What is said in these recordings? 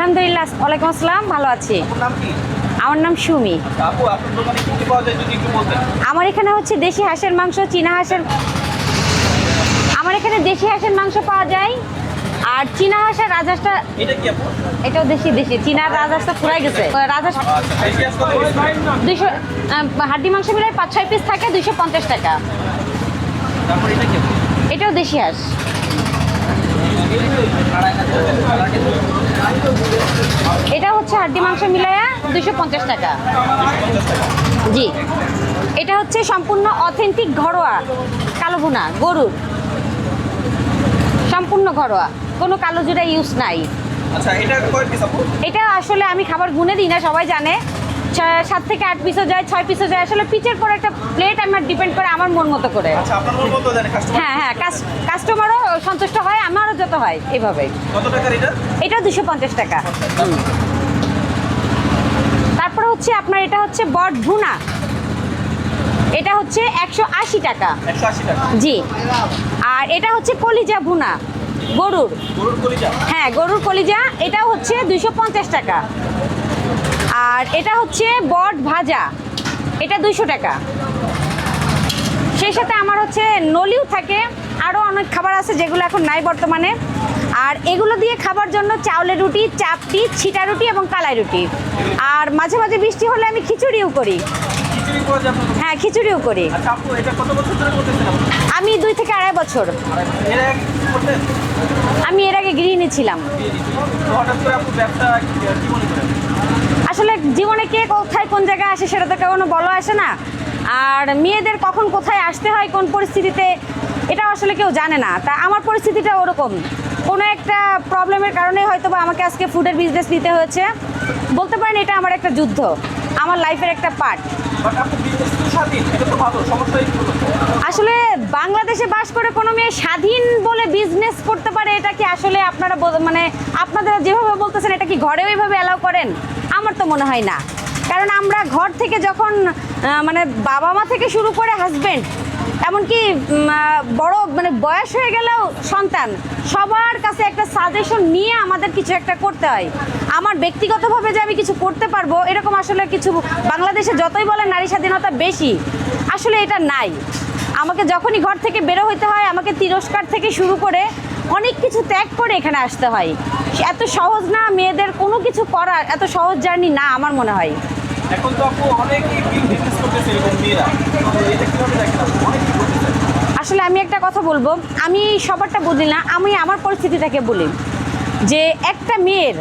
আলহামদুলিল্লাহ ওয়ালাইকুম আসসালাম ভালো আছি। আমার নাম সুমি। আচ্ছা, আমার এখানে হচ্ছে দেশি হাঁসের মাংস চীনা হাঁসের আমার এখানে দেশি হাঁসের মাংস পাওয়া যায় আর চীনা হাঁসের রাজহাঁসটা এটাও দেশি দেশি। চীনা রাজহাঁসটা ফুরাই গেছে। রাজহাঁস আচ্ছা হাঁস দুইশো হাড্ডি মাংস মিলাই পাঁচ ছয় পিস থাকে দুইশো পঞ্চাশ টাকা? এটাও দেশি হাঁস। এটা হচ্ছে হাড্ডি মাংস মিলাইয়া দুশো পঞ্চাশ টাকা। জি। এটা হচ্ছে সম্পূর্ণ অথেন্টিক ঘরোয়া কালো ভুনা গরুর। সম্পূর্ণ ঘরোয়া কোনো কালো জুড়া ইউজ নাই। আচ্ছা এটা আসলে আমি খাবার গুনে দিই না সবাই জানে। সাত থেকে আট পিসও যায় ছয় পিসও যায়। আসলে পিচের পর একটা প্লেট আমার ডিপেন্ড করে আমার মন মতো করে। আচ্ছা হ্যাঁ হ্যাঁ কাস্টমারও সন্তুষ্ট হয় যত হয়? এইভাবে এটা এটা দুশো পঞ্চাশ টাকা। তারপরে হচ্ছে আপনার এটা হচ্ছে বট ভুনা। এটা হচ্ছে একশো আশি টাকা। জি। আর এটা হচ্ছে কলিজা ভুনা। গরুর। হ্যাঁ গরুর কলিজা। এটাও হচ্ছে দুইশো পঞ্চাশ টাকা। আর এটা হচ্ছে বট ভাজা। এটা দুইশো টাকা। সেই সাথে আমার হচ্ছে নলিও থাকে। আরও অনেক খাবার আছে যেগুলো এখন নাই বর্তমানে। আর এগুলো দিয়ে খাবার জন্য চাউলের রুটি চাপটি ছিটা রুটি এবং কালাই রুটি। আর মাঝে মাঝে বৃষ্টি হলে আমি খিচুড়িও করি? হ্যাঁ খিচুড়িও করি। আচ্ছা আমি দুই থেকে আড়াই বছর। আমি এর আগে গৃহিণী ছিলাম। আসলে জীবনে কে কোথায় কোন জায়গায় আসে সেটা তো কখনো বলা আসে না। আর মেয়েদের কখন কোথায় আসতে হয় কোন পরিস্থিতিতে এটা আসলে কেউ জানে না। তা আমার পরিস্থিতিটা ওরকম। কোনো একটা প্রবলেমের কারণে হয়তো বা আমাকে আজকে ফুডের বিজনেস নিতে হয়েছে। বলতে পারেন এটা আমার একটা যুদ্ধ আমার লাইফের একটা পার্ট আসলে বাংলাদেশে বাস করে কোনো মেয়ে স্বাধীন বলে বিজনেস করতে পারে এটা কি আসলে আপনারা মানে আপনারা যেভাবে বলতেছেন এটা কি ঘরেও এইভাবে অ্যালাউ করেন? আমার তো মনে হয় না। কারণ আমরা ঘর থেকে যখন মানে বাবা মা থেকে শুরু করে হাজবেন্ড এমনকি বড় মানে বয়স হয়ে গেলেও সন্তান, সবার কাছে একটা সাজেশন নিয়ে আমাদের কিছু একটা করতে হয়। আমার ব্যক্তিগতভাবে যে আমি কিছু করতে পারব, এরকম আসলে কিছু বাংলাদেশে যতই বলে নারী স্বাধীনতা বেশি, আসলে এটা নাই। আমাকে যখনই ঘর থেকে বেরো হইতে হয়, আমাকে তিরস্কার থেকে শুরু করে অনেক কিছু ত্যাগ করে এখানে আসতে হয়। এত সহজ না মেয়েদের কোনো কিছু করার, এত সহজ জার্নি না আমার মনে হয়। এখন তো আপু অনেকেই বিজনেস করতেছে এরকম মেয়েরা। এটা দেখেন অনেকেই করতেছে আসলে আমি একটা কথা বলব, আমি সবারটা বলি না, আমি আমার পরিস্থিতিটাকে বলি। যে একটা মেয়ের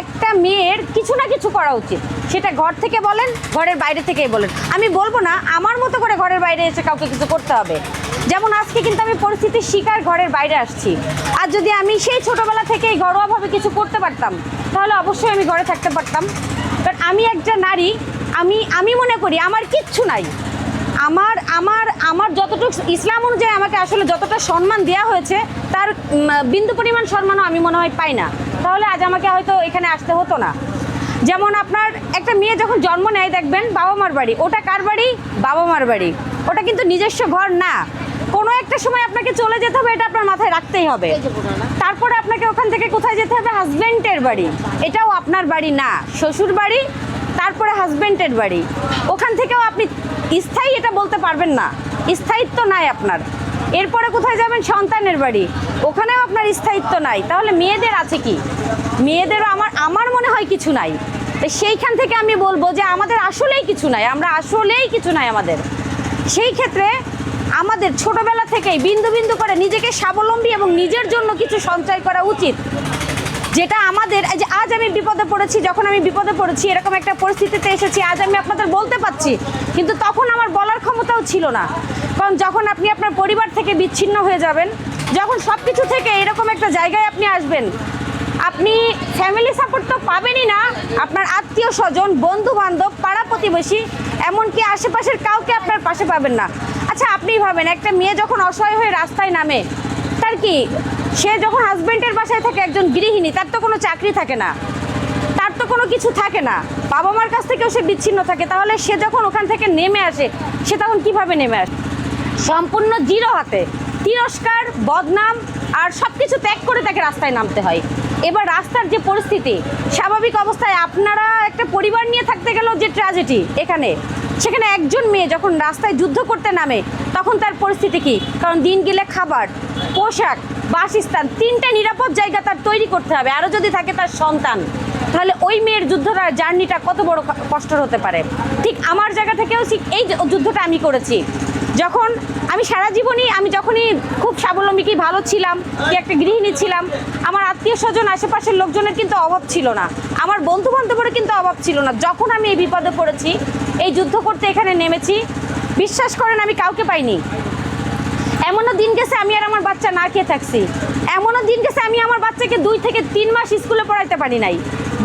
একটা মেয়ের কিছু না কিছু করা উচিত। সেটা ঘর থেকে বলেন, ঘরের বাইরে থেকেই বলেন। আমি বলব না, আমার মতো করে ঘরের বাইরে এসে কাউকে কিছু করতে হবে। যেমন আজকে কিন্তু আমি পরিস্থিতির শিকার ঘরের বাইরে আসছি। আর যদি আমি সেই ছোটবেলা থেকেই ঘরোয়াভাবে কিছু করতে পারতাম, তাহলে অবশ্যই আমি ঘরে থাকতে পারতাম। বাট আমি একটা নারী, আমি আমি মনে করি আমার কিচ্ছু নাই। আমার আমার আমার যতটুকু ইসলাম অনুযায়ী আমাকে আসলে যতটা সম্মান দেওয়া হয়েছে, তার বিন্দু পরিমাণ সম্মানও আমি মনে হয় পাই না। তাহলে আজ আমাকে হয়তো এখানে আসতে হতো না। যেমন আপনার একটা মেয়ে যখন জন্ম নেয় দেখবেন বাবা মার বাড়ি, ওটা কার বাড়ি? বাবা মার বাড়ি। ওটা কিন্তু নিজস্ব ঘর না। কোনো একটা সময় আপনাকে চলে যেতে হবে, এটা আপনার মাথায় রাখতেই হবে। তারপরে আপনাকে ওখান থেকে কোথায় যেতে হবে? হাজব্যান্ডের বাড়ি। এটাও আপনার বাড়ি না, শ্বশুর বাড়ি, তারপরে হাজব্যান্ডের বাড়ি। ওখান থেকেও আপনি স্থায়ী এটা বলতে পারবেন না। স্থায়িত্ব নাই আপনার। এরপরে কোথায় যাবেন? সন্তানের বাড়ি। ওখানেও আপনার স্থায়িত্ব নাই। তাহলে মেয়েদের আছে কি? মেয়েদেরও আমার আমার মনে হয় কিছু নাই। সেইখান থেকে আমি বলব যে আমাদের আসলেই কিছু নাই। আমরা আসলেই কিছু নাই আমাদের। সেই ক্ষেত্রে আমাদের ছোটবেলা থেকেই বিন্দু বিন্দু করে নিজেকে স্বাবলম্বী এবং নিজের জন্য কিছু সঞ্চয় করা উচিত। যেটা আমাদের যে আজ আমি বিপদে পড়েছি, যখন আমি বিপদে পড়েছি, এরকম একটা পরিস্থিতিতে এসেছি, আজ আমি আপনাদের বলতে পারছি, কিন্তু তখন আমার বলার ক্ষমতাও ছিল না। কারণ যখন আপনি আপনার পরিবার থেকে বিচ্ছিন্ন হয়ে যাবেন, যখন সব কিছু থেকে এরকম একটা জায়গায় আপনি আসবেন, আপনি ফ্যামিলি সাপোর্ট তো পাবেনই না। আপনার আত্মীয় স্বজন বন্ধু বান্ধব পাড়া প্রতিবেশী, এমনকি আশেপাশের কাউকে আপনার পাশে পাবেন না। আচ্ছা আপনিই ভাবেন, একটা মেয়ে যখন অসহায় হয়ে রাস্তায় নামে, তার কি সে যখন হাজবেন্ডের বাসায় থাকে একজন গৃহিণী, তার তো কোনো চাকরি থাকে না। তার তো কোনো কিছু থাকে না। বাবা মার কাছ থেকেও সে বিচ্ছিন্ন থাকে। তাহলে সে যখন ওখান থেকে নেমে আসে, সে তখন কীভাবে নেমে আসে? সম্পূর্ণ জিরো হাতে। তিরস্কার, বদনাম আর সব কিছু ত্যাগ করে তাকে রাস্তায় নামতে হয়। এবার রাস্তার যে পরিস্থিতি, স্বাভাবিক অবস্থায় আপনারা একটা পরিবার নিয়ে থাকতে গেলেও যে ট্র্যাজেডি এখানে। সেখানে একজন মেয়ে যখন রাস্তায় যুদ্ধ করতে নামে, তখন তার পরিস্থিতি কি? কারণ দিন গেলে খাবার, পোশাক, বাসস্থান, তিনটা নিরাপদ জায়গা তার তৈরি করতে হবে। আরও যদি থাকে তার সন্তান। তাহলে ওই মেয়ের যুদ্ধটা, জার্নিটা কত বড় কষ্টর হতে পারে? ঠিক আমার জায়গা থেকেও ঠিক এই যুদ্ধটা আমি করেছি। যখন আমি সারা জীবনই, আমি যখনই খুব স্বাবলম্বী কি ভালো ছিলাম, কি একটা গৃহিণী ছিলাম, আমার আত্মীয় স্বজন, আশেপাশের লোকজনের কিন্তু অভাব ছিল না। আমার বন্ধু বান্ধবের কিন্তু অভাব ছিল না। যখন আমি এই বিপদে পড়েছি, এই যুদ্ধ করতে এখানে নেমেছি, বিশ্বাস করেন আমি কাউকে পাইনি। এমনও দিন গেছে আমি আর আমার বাচ্চা না খেয়ে থাকছি। এমনও দিন গেছে আমি আমার বাচ্চাকে দুই থেকে তিন মাস স্কুলে পড়াইতে পারি নাই।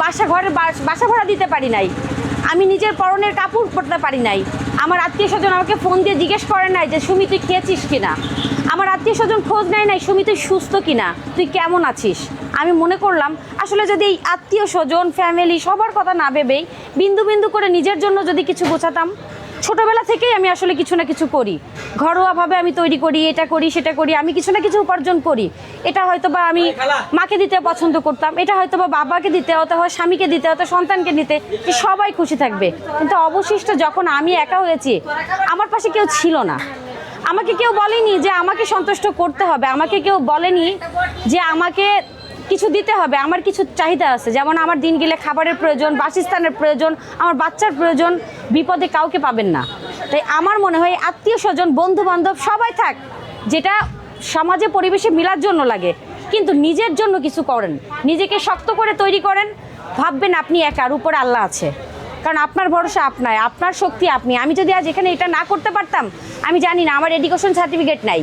বাসা ঘরে বাসা ভাড়া দিতে পারি নাই। আমি নিজের পরনের কাপড় পরতে পারি নাই। আমার আত্মীয় স্বজন আমাকে ফোন দিয়ে জিজ্ঞেস করে নাই যে, সুমি, তুই খেয়েছিস কিনা? আমার আত্মীয় স্বজন খোঁজ নেয় নাই, সুমি, তুই সুস্থ কিনা? তুই কেমন আছিস? আমি মনে করলাম, আসলে যদি এই আত্মীয় স্বজন ফ্যামিলি সবার কথা না ভেবেই বিন্দু বিন্দু করে নিজের জন্য যদি কিছু গোছাতাম ছোটবেলা থেকেই আমি আসলে কিছু না কিছু করি। ঘরোয়াভাবে আমি তৈরি করি এটা করি সেটা করি আমি কিছু না কিছু উপার্জন করি। এটা হয়তো বা আমি মাকে দিতে পছন্দ করতাম এটা হয়তো বা বাবাকে দিতে হতে হয় স্বামীকে দিতে হতো সন্তানকে দিতে সবাই খুশি থাকবে। কিন্তু অবশিষ্ট যখন আমি একা হয়েছি আমার পাশে কেউ ছিল না। আমাকে কেউ বলেনি যে আমাকে সন্তুষ্ট করতে হবে আমাকে কেউ বলেনি যে আমাকে কিছু দিতে হবে, আমার কিছু চাহিদা আছে। যেমন আমার দিন গেলে খাবারের প্রয়োজন, বাসস্থানের প্রয়োজন, আমার বাচ্চার প্রয়োজন, বিপদে কাউকে পাবেন না। তাই আমার মনে হয় আত্মীয় স্বজন বন্ধু বান্ধব সবাই থাক, যেটা সমাজে, পরিবেশে মিলার জন্য লাগে, কিন্তু নিজের জন্য কিছু করেন। নিজেকে শক্ত করে তৈরি করেন, ভাববেন আপনি একার উপরে আল্লাহ আছে। কারণ আপনার ভরসা আপনার আপনার শক্তি আপনি। আমি যদি আজ এখানে এটা না করতে পারতাম, আমি জানি না, আমার এডুকেশন সার্টিফিকেট নাই।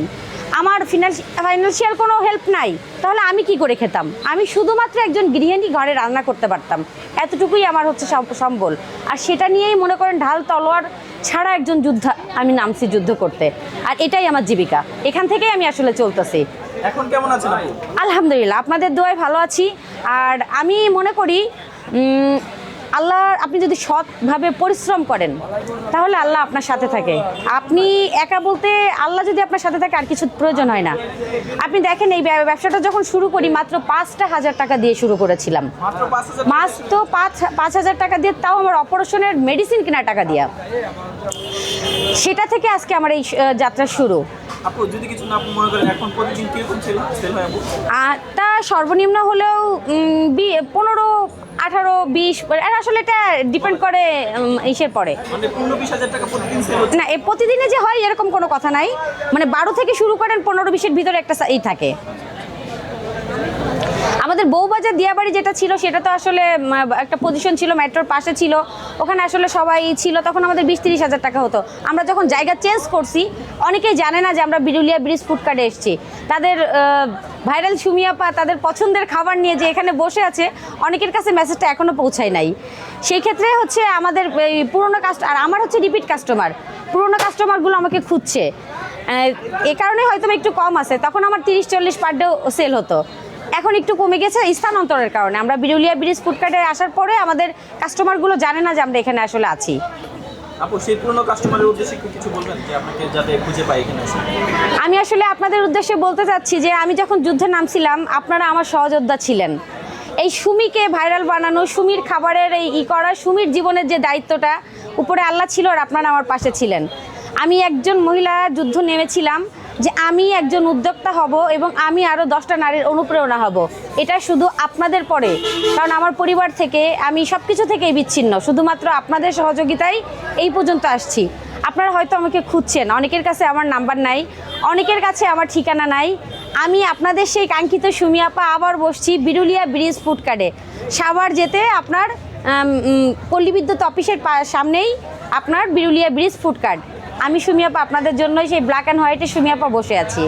আমার ফাইন্যান্সিয়াল কোনো হেল্প নাই তাহলে আমি কি করে খেতাম? আমি শুধুমাত্র একজন গৃহিণী ঘরে রান্না করতে পারতাম। এতটুকুই আমার হচ্ছে সম- সম্বল। আর সেটা নিয়েই মনে করেন ঢাল তলোয়ার ছাড়া একজন যুদ্ধ আমি নামছি যুদ্ধ করতে। আর এটাই আমার জীবিকা। এখান থেকেই আমি আসলে চলতেছি। এখন কেমন আছেন আলহামদুলিল্লাহ আপনাদের দোয়ায় ভালো আছি। আর আমি মনে করি আল্লাহ আপনি যদি সৎভাবে পরিশ্রম করেন তাহলে আল্লাহ আপনার সাথে থাকে। আপনি একা বলতে আল্লাহ যদি আপনার সাথে থাকে আর কিছু প্রয়োজন হয় না। আপনি দেখেন এই ব্যবসাটা যখন শুরু করি মাত্র পাঁচটা হাজার টাকা দিয়ে শুরু করেছিলাম। মাস তো পাঁচ পাঁচ হাজার টাকা দিয়ে তাও আমার অপারেশনের মেডিসিন কেনার টাকা দিয়া। সেটা থেকে আজকে আমার এই যাত্রা শুরু। আপু যদি কিছু না মনে করেন এখন প্রতিদিন কীরকম সেল সেল হয় আপু? তা সর্বনিম্ন হলেও পনেরো বিশ আর আসলে এটা ডিপেন্ড করে ইসের পরে। মানে না প্রতিদিনে যে হয় এরকম কোনো কথা নাই। মানে বারো থেকে শুরু করেন পনেরো বিশের ভিতরে একটা এই ই থাকে। আমাদের বউবাজার দিয়াবাড়ি যেটা ছিল, সেটা তো আসলে একটা পজিশন ছিল মেট্রোর পাশে ছিল। ওখানে আসলে সবাই ছিল, তখন আমাদের বিশ তিরিশ হাজার টাকা হতো। আমরা যখন জায়গা চেঞ্জ করছি, অনেকেই জানে না যে আমরা বিরুলিয়া ব্রিজ ফুড কার্ডে এসেছি। তাদের ভাইরাল সুমিয়াপা তাদের পছন্দের খাবার নিয়ে যে এখানে বসে আছে, অনেকের কাছে মেসেজটা এখনও পৌঁছায় নাই। সেই ক্ষেত্রে হচ্ছে আমাদের, এই পুরোনো কাস্ট আর আমার হচ্ছে রিপিট কাস্টমার পুরোনো কাস্টমারগুলো আমাকে খুঁজছে। এ কারণে হয়তো একটু কম আছে। তখন আমার তিরিশ চল্লিশ পার ডে সেল হতো। এখন একটু কমে গেছে স্থানান্তরের কারণে। আমরা বিরুলিয়া ব্রিজ ফুডকার্টে আসার পরে আমাদের কাস্টমারগুলো জানে না যে আমরা এখানে আসলে আছি। আপু সেই পুরনো কাস্টমারের উদ্দেশ্যে একটু কিছু বলবেন যে আপনাকে যাতে খুঁজে পাই এখানে আমি আসলে আপনাদের উদ্দেশ্যে বলতে চাচ্ছি যে আমি যখন যুদ্ধে নামছিলাম আপনারা আমার সহযোদ্ধা ছিলেন। এই সুমিকে ভাইরাল বানানো সুমির খাবারের এই ই করা সুমির জীবনের যে দায়িত্বটা উপরে আল্লাহ ছিল আর আপনারা আমার পাশে ছিলেন। আমি একজন মহিলা যুদ্ধ নেমেছিলাম। যে আমি একজন উদ্যোক্তা হব এবং আমি আরও দশটা নারীর অনুপ্রেরণা হব। এটা শুধু আপনাদের পরে, কারণ আমার পরিবার থেকে আমি সব কিছু থেকেই বিচ্ছিন্ন। শুধুমাত্র আপনাদের সহযোগিতায় এই পর্যন্ত আসছি। আপনারা হয়তো আমাকে খুঁজছেন, অনেকের কাছে আমার নাম্বার নাই, অনেকের কাছে আমার ঠিকানা নাই। আমি আপনাদের সেই কাঙ্ক্ষিত সুমিয়াপা আবার বসছি বিরুলিয়া ব্রিজ ফুড কার্ডে সাভার যেতে আপনার পল্লী বিদ্যুৎ অফিসের সামনেই আপনার বিরুলিয়া ব্রিজ ফুড কার্ড আমি সুমিয়াপা আপনাদের জন্যই সেই ব্ল্যাক অ্যান্ড হোয়াইটে সুমিয়াপা বসে আছি।